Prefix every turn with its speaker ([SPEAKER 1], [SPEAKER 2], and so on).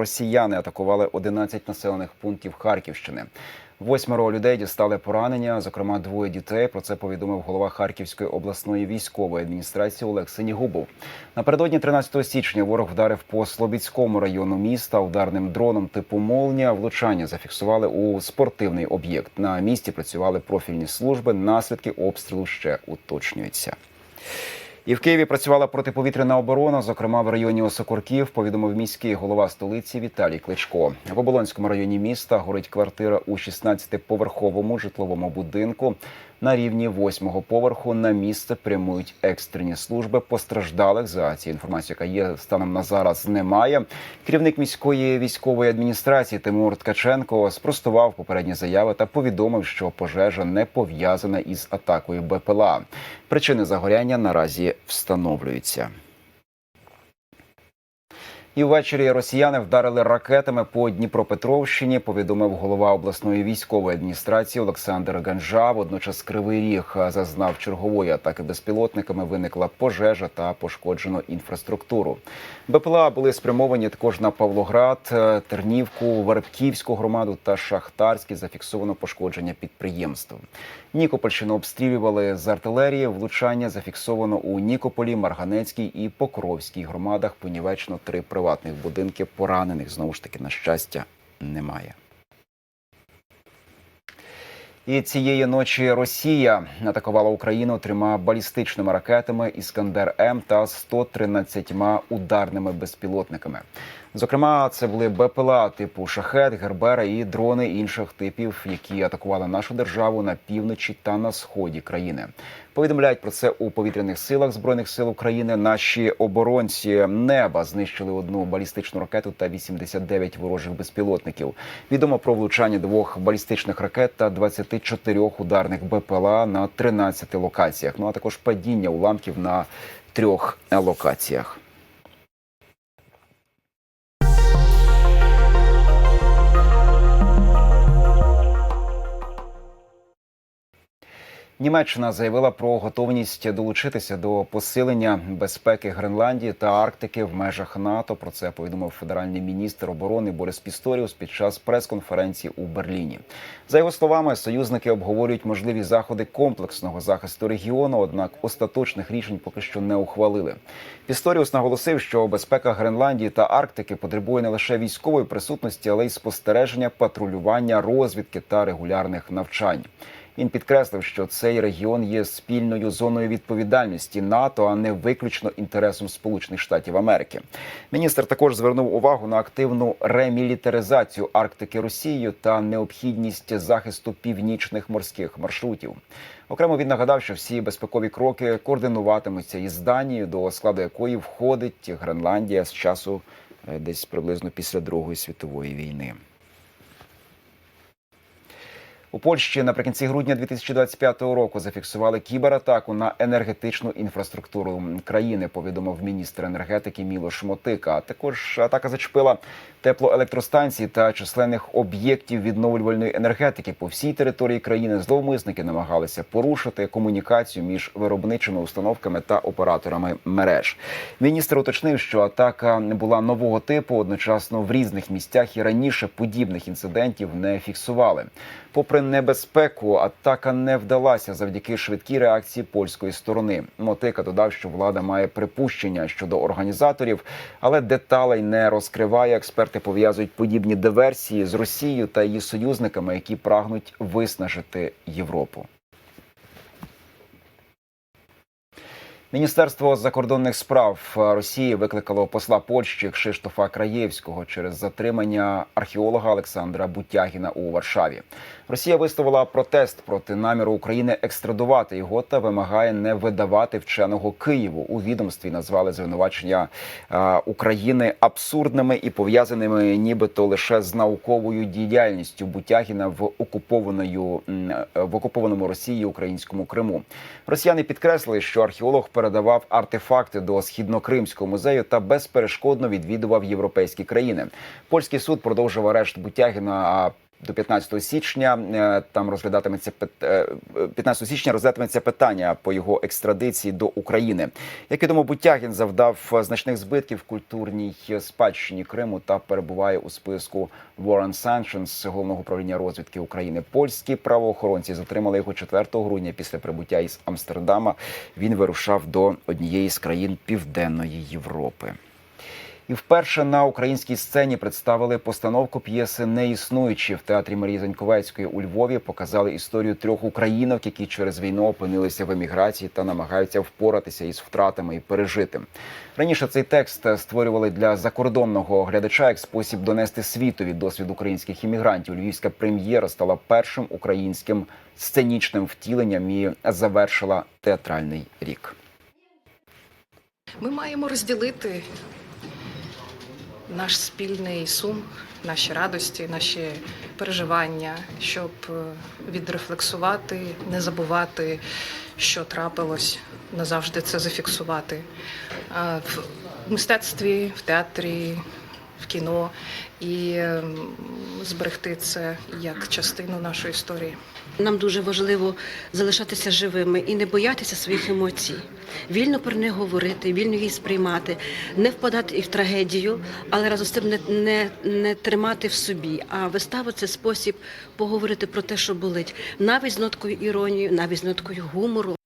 [SPEAKER 1] Росіяни атакували 11 населених пунктів Харківщини. Восьмеро людей дістали поранення, зокрема двоє дітей. Про це повідомив голова Харківської обласної військової адміністрації Олег Синігубов. Напередодні 13 січня ворог вдарив по Слобідському району міста ударним дроном типу «Молнія». Влучання зафіксували у спортивний об'єкт. На місці працювали профільні служби. Наслідки обстрілу ще уточнюються. І в Києві працювала протиповітряна оборона, зокрема в районі Осокорків, повідомив міський голова столиці Віталій Кличко. В Оболонському районі міста горить квартира у 16-поверховому житловому будинку. На рівні восьмого поверху на місце прямують екстрені служби. Постраждалих за цією інформацією, яка є станом на зараз, немає. Керівник міської військової адміністрації Тимур Ткаченко спростував попередні заяви та повідомив, що пожежа не пов'язана із атакою БПЛА. Причини загоряння наразі встановлюються. І ввечері росіяни вдарили ракетами по Дніпропетровщині. Повідомив голова обласної військової адміністрації Олександр Ганжа. Водночас Кривий Ріг зазнав чергової атаки безпілотниками. Виникла пожежа та пошкоджено інфраструктуру. БПЛА були спрямовані також на Павлоград, Тернівку, Вербківську громаду та Шахтарський. Зафіксовано пошкодження підприємств. Нікопольщину обстрілювали з артилерії. Влучання зафіксовано у Нікополі, Марганецькій і Покровській громадах. Понівечно три приватних будинків Поранених знову ж таки на щастя немає. І цієї ночі Росія атакувала Україну трьома балістичними ракетами Іскандер М та 113 ударними безпілотниками. Зокрема, це були БПЛА типу Шахет, Гербера і дрони інших типів, які атакували нашу державу на півночі та на сході країни. Повідомляють про це у повітряних силах збройних сил України. Наші оборонці неба знищили одну балістичну ракету та 89 ворожих безпілотників. Відомо про влучання двох балістичних ракет та 24 ударних БПЛА на 13 локаціях. Ну а також падіння уламків на трьох локаціях. Німеччина заявила про готовність долучитися до посилення безпеки Гренландії та Арктики в межах НАТО. Про це повідомив федеральний міністр оборони Борис Пісторіус під час прес-конференції у Берліні. За його словами, союзники обговорюють можливі заходи комплексного захисту регіону однак остаточних рішень поки що не ухвалили. Пісторіус наголосив, що безпека Гренландії та Арктики потребує не лише військової присутності, але й спостереження, патрулювання, розвідки та регулярних навчань. Він підкреслив, що цей регіон є спільною зоною відповідальності НАТО, а не виключно інтересом Сполучених Штатів Америки. Міністр також звернув увагу на активну ремілітаризацію Арктики Росією та необхідність захисту північних морських маршрутів. Окремо він нагадав, що всі безпекові кроки координуватимуться із Данією, до складу якої входить Гренландія з часу десь приблизно після Другої світової війни. У Польщі наприкінці грудня 2025 року зафіксували кібератаку на енергетичну інфраструктуру країни. Повідомив міністр енергетики Мілош Мотика. Також атака зачепила теплоелектростанції та численних об'єктів відновлювальної енергетики по всій території країни. Зловмисники намагалися порушити комунікацію між виробничими установками та операторами мереж. Міністр уточнив, що атака була нового типу одночасно в різних місцях і раніше подібних інцидентів не фіксували. Попри небезпеку, атака не вдалася завдяки швидкій реакції польської сторони. Мотика додав, що влада має припущення щодо організаторів, але деталей не розкриває. Експерти пов'язують подібні диверсії з Росією та її союзниками, які прагнуть виснажити Європу. Міністерство закордонних справ Росії викликало посла Польщі Кшиштофа Краєвського через затримання археолога Олександра Бутягіна у Варшаві. Росія висловила протест проти наміру України екстрадувати його та вимагає не видавати вченого Києву. У відомстві назвали звинувачення України абсурдними і пов'язаними, нібито лише з науковою діяльністю Бутягіна в окупованою в окупованому Росії українському Криму. Росіяни підкреслили, що археолог передавав артефакти до східнокримського музею та безперешкодно відвідував європейські країни. Польський суд продовжив арешт Бутягіна. До 15 січня. Е, Там розглядатиметься пит- е, 15 січня розглядатиметься питання по його екстрадиції до України. Як відомо, Бутягін завдав значних збитків культурній спадщині Криму та перебуває у списку Warren Sanctions головного управління розвідки України. Польські правоохоронці затримали його 4 грудня після прибуття із Амстердама. Він вирушав до однієї з країн Південної Європи. І вперше на українській сцені представили постановку п'єси Неіснуючі в театрі Марії Заньковецької у Львові. Показали історію трьох українок, які через війну опинилися в еміграції та намагаються впоратися із втратами і пережити. Раніше цей текст створювали для закордонного глядача як спосіб донести світові досвід українських іммігрантів. Львівська прем'єра стала першим українським сценічним втіленням і завершила театральний рік.
[SPEAKER 2] Ми маємо розділити наш спільний сум, наші радості, наші переживання, щоб е, відрефлексувати, не забувати, що трапилось, назавжди це зафіксувати. В мистецтві, в театрі, в кіно і ем, зберегти це як частину нашої історії.
[SPEAKER 3] Нам дуже важливо залишатися живими і не боятися своїх емоцій, вільно про них говорити, вільно їх сприймати, не впадати і в трагедію, але разом з тим не, не, не тримати в собі. А вистава це спосіб поговорити про те, що болить, навіть з ноткою іронії, навіть з ноткою гумору.